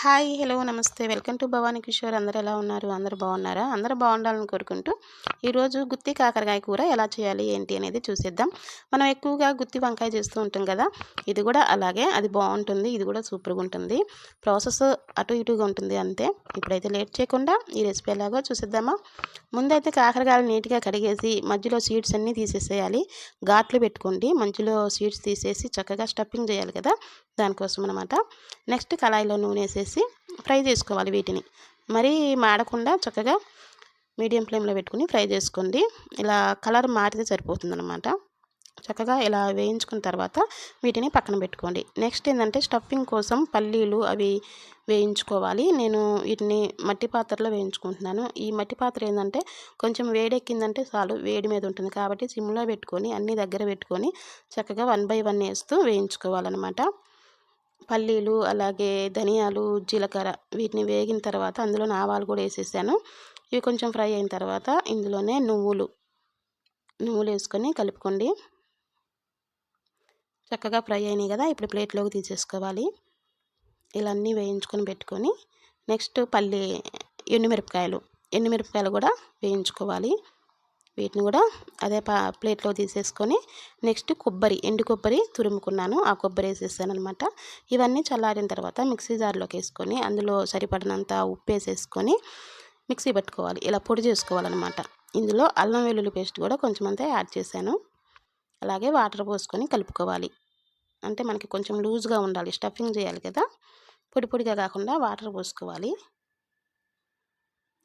Hi hello నమస్తే. Welcome to Bhavani Kishore. అందరూ ఎలా ఉన్నారు? అందరూ బాగున్నారా? అందరూ బాగుండాలని కోరుకుంటూ ఈరోజు గుత్తి కాకరకాయ కూర ఎలా చేయాలి ఏంటి అనేది చూసేద్దాం. మనం ఎక్కువగా గుత్తి వంకాయ చేస్తూ ఉంటాం కదా ఇది కూడా అలాగే అది బాగుంటుంది ఇది కూడా సూపర్గా ఉంటుంది. ప్రాసెస్ అటు ఇటుగా ఉంటుంది అంతే. ఇప్పుడైతే లేట్ చేయకుండా ఈ రెసిపీ ఎలాగో చూసేద్దామా. ముందైతే కాకరకాయలు నీట్గా కడిగేసి మధ్యలో సీడ్స్ అన్నీ తీసేసేయాలి. ఘాట్లు పెట్టుకోండి. మధ్యలో సీడ్స్ తీసేసి చక్కగా స్టఫింగ్ చేయాలి కదా. దానికోసం అనమాట నెక్స్ట్ కళాయిలో నూనె వేసేసి ఫ్రై చేసుకోవాలి వీటిని. మరీ మాడకుండా చక్కగా మీడియం ఫ్లేమ్లో పెట్టుకుని ఫ్రై చేసుకోండి. ఇలా కలర్ మారితే సరిపోతుందన్నమాట చక్కగా ఇలా వేయించుకున్న తర్వాత వీటిని పక్కన పెట్టుకోండి. నెక్స్ట్ ఏంటంటే స్టఫింగ్ కోసం పల్లీలు అవి వేయించుకోవాలి. నేను వీటిని మట్టి పాత్రలో వేయించుకుంటున్నాను. ఈ మట్టి పాత్ర ఏంటంటే కొంచెం వేడెక్కిందంటే చాలు వేడి మీద ఉంటుంది కాబట్టి సిమ్లో పెట్టుకొని అన్ని దగ్గర పెట్టుకొని చక్కగా వన్ బై వన్ వేస్తూ వేయించుకోవాలన్నమాట పల్లీలు అలాగే ధనియాలు జీలకర్ర వీటిని వేగిన తర్వాత అందులో ఆవాలు కూడా వేసేసాను. ఇవి కొంచెం ఫ్రై అయిన తర్వాత ఇందులోనే నువ్వులు నువ్వులు వేసుకొని కలుపుకోండి. చక్కగా ఫ్రై అయినాయి కదా ఇప్పుడు ప్లేట్లోకి తీసేసుకోవాలి. ఇలా అన్నీ వేయించుకొని పెట్టుకొని నెక్స్ట్ పల్లి ఎండుమిరపకాయలు ఎండుమిరపకాయలు కూడా వేయించుకోవాలి. వీటిని కూడా అదే పా ప్లేట్లో తీసేసుకొని నెక్స్ట్ కొబ్బరి ఎండు కొబ్బరి తురుముకున్నాను. ఆ కొబ్బరి వేసేసాను అనమాట ఇవన్నీ చల్లారిన తర్వాత మిక్సీ జార్లోకి వేసుకొని అందులో సరిపడినంత ఉప్పు వేసేసుకొని మిక్సీ పెట్టుకోవాలి. ఇలా పొడి చేసుకోవాలన్నమాట. ఇందులో అల్లం వెల్లుల్లి పేస్ట్ కూడా కొంచెం అంతా యాడ్ చేశాను. అలాగే వాటర్ పోసుకొని కలుపుకోవాలి. అంటే మనకి కొంచెం లూజ్గా ఉండాలి. స్టఫింగ్ చేయాలి కదా. పొడి పొడిగా కాకుండా వాటర్ పోసుకోవాలి.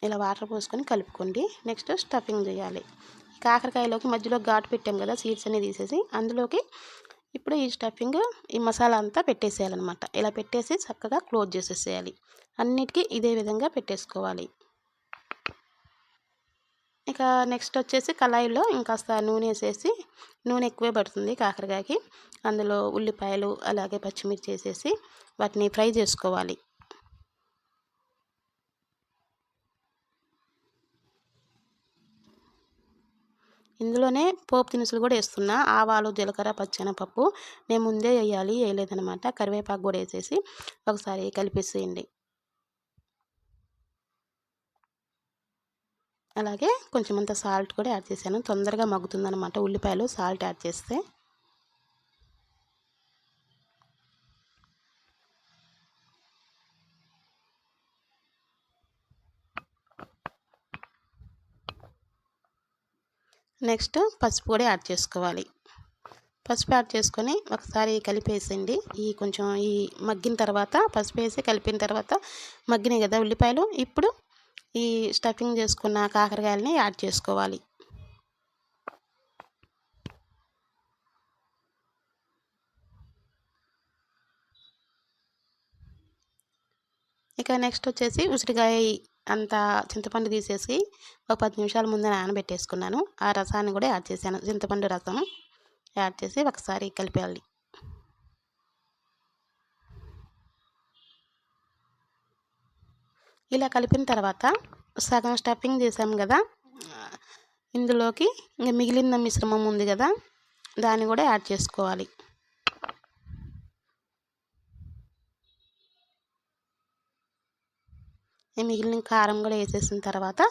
ఇలా వాటర్ పోసుకొని కలుపుకోండి. నెక్స్ట్ స్టఫింగ్ చేయాలి. కాకరకాయలోకి మధ్యలో ఘాటు పెట్టాం కదా సీడ్స్ అన్ని తీసేసి అందులోకి ఇప్పుడు ఈ స్టఫింగ్ ఈ మసాలా అంతా పెట్టేసేయాలన్నమాట. ఇలా పెట్టేసి చక్కగా క్లోజ్ చేసేసేయాలి. అన్నిటికీ ఇదే విధంగా పెట్టేసుకోవాలి. ఇక నెక్స్ట్ వచ్చేసి కళాయిలో ఇంకాస్త నూనె వేసేసి నూనె ఎక్కువే పడుతుంది కాకరకాయకి. అందులో ఉల్లిపాయలు అలాగే పచ్చిమిర్చి వేసేసి వాటిని ఫ్రై చేసుకోవాలి. ఇందులోనే పోపు దినుసులు కూడా వేస్తున్నా. ఆవాలు జీలకర్ర పచ్చెనపప్పు నేను ముందే వేయాలి వేయలేదనమాట కరివేపాకు కూడా వేసేసి ఒకసారి కలిపేసేయండి. అలాగే కొంచెం అంత సాల్ట్ కూడా యాడ్ చేశాను. తొందరగా మగ్గుతుందనమాట ఉల్లిపాయలు సాల్ట్ యాడ్ చేస్తే. నెక్స్ట్ పసుపు కూడా యాడ్ చేసుకోవాలి. పసుపు యాడ్ చేసుకొని ఒకసారి కలిపేసండి ఈ కొంచెం ఈ మగ్గిన తర్వాత పసుపు వేసి కలిపిన తర్వాత మగ్గినాయి కదా ఉల్లిపాయలు. ఇప్పుడు ఈ స్టఫింగ్ చేసుకున్న కాకరకాయలని యాడ్ చేసుకోవాలి. ఇక నెక్స్ట్ వచ్చేసి ఉసిరికాయ అంత చింతపండు తీసేసి ఒక పది నిమిషాల ముందే నానబెట్టేసుకున్నాను. ఆ రసాన్ని కూడా యాడ్ చేశాను. చింతపండు రసం యాడ్ చేసి ఒకసారి కలిపేయాలి. ఇలా కలిపిన తర్వాత సగం స్టఫింగ్ చేసాం కదా ఇందులోకి ఇంకా మిగిలిన మిశ్రమం ఉంది కదా దాన్ని కూడా యాడ్ చేసుకోవాలి. మిగిలిన కారం కూడా వేసేసిన తర్వాత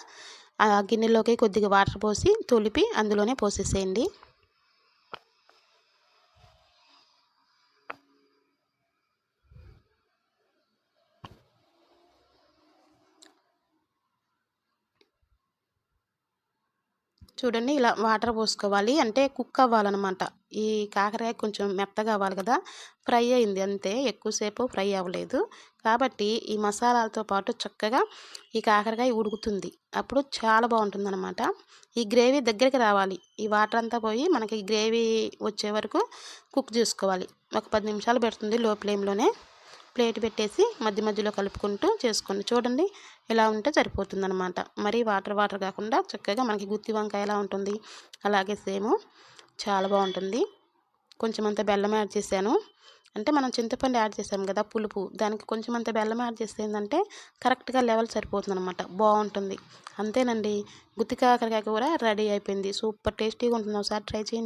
ఆ గిన్నెలోకి కొద్దిగా వాటర్ పోసి తొలిపి అందులోనే పోసేసేయండి. చూడండి ఇలా వాటర్ పోసుకోవాలి. అంటే కుక్ అవ్వాలన్నమాట. ఈ కాకరకాయ కొంచెం మెత్తగా అవ్వాలి కదా. ఫ్రై అయింది అంతే. ఎక్కువసేపు ఫ్రై అవ్వలేదు. కాబట్టి ఈ మసాలాలతో పాటు చక్కగా ఈ కాకరకాయ ఉడుకుతుంది. అప్పుడు చాలా బాగుంటుందన్నమాట. ఈ గ్రేవీ దగ్గరికి రావాలి. ఈ వాటర్ అంతా పోయి మనకి గ్రేవీ వచ్చే వరకు కుక్ చేసుకోవాలి. ఒక పది నిమిషాలు పెడుతుంది లో ఫ్లేమ్లోనే. ప్లేట్ పెట్టేసి మధ్య మధ్యలో కలుపుకుంటూ చేసుకోండి. చూడండి ఇలా ఉంటే సరిపోతుందనమాట మరీ వాటర్ వాటర్ కాకుండా చక్కగా మనకి గుత్తి వంకాయ ఎలా ఉంటుంది? అలాగే సేమ్ చాలా బాగుంటుంది. కొంచెం అంత బెల్లం యాడ్ చేశాను. అంటే మనం చింతపండు యాడ్ చేసాం కదా పులుపు. దానికి కొంచెం అంత బెల్లం యాడ్ చేస్తే ఏంటంటే కరెక్ట్గా లెవెల్ సరిపోతుంది అనమాట బాగుంటుంది. అంతేనండి. గుత్తి కాకరకాయ కూర రెడీ అయిపోయింది. సూపర్ టేస్టీగా ఉంటుంది. ఒకసారి ట్రై చేయండి.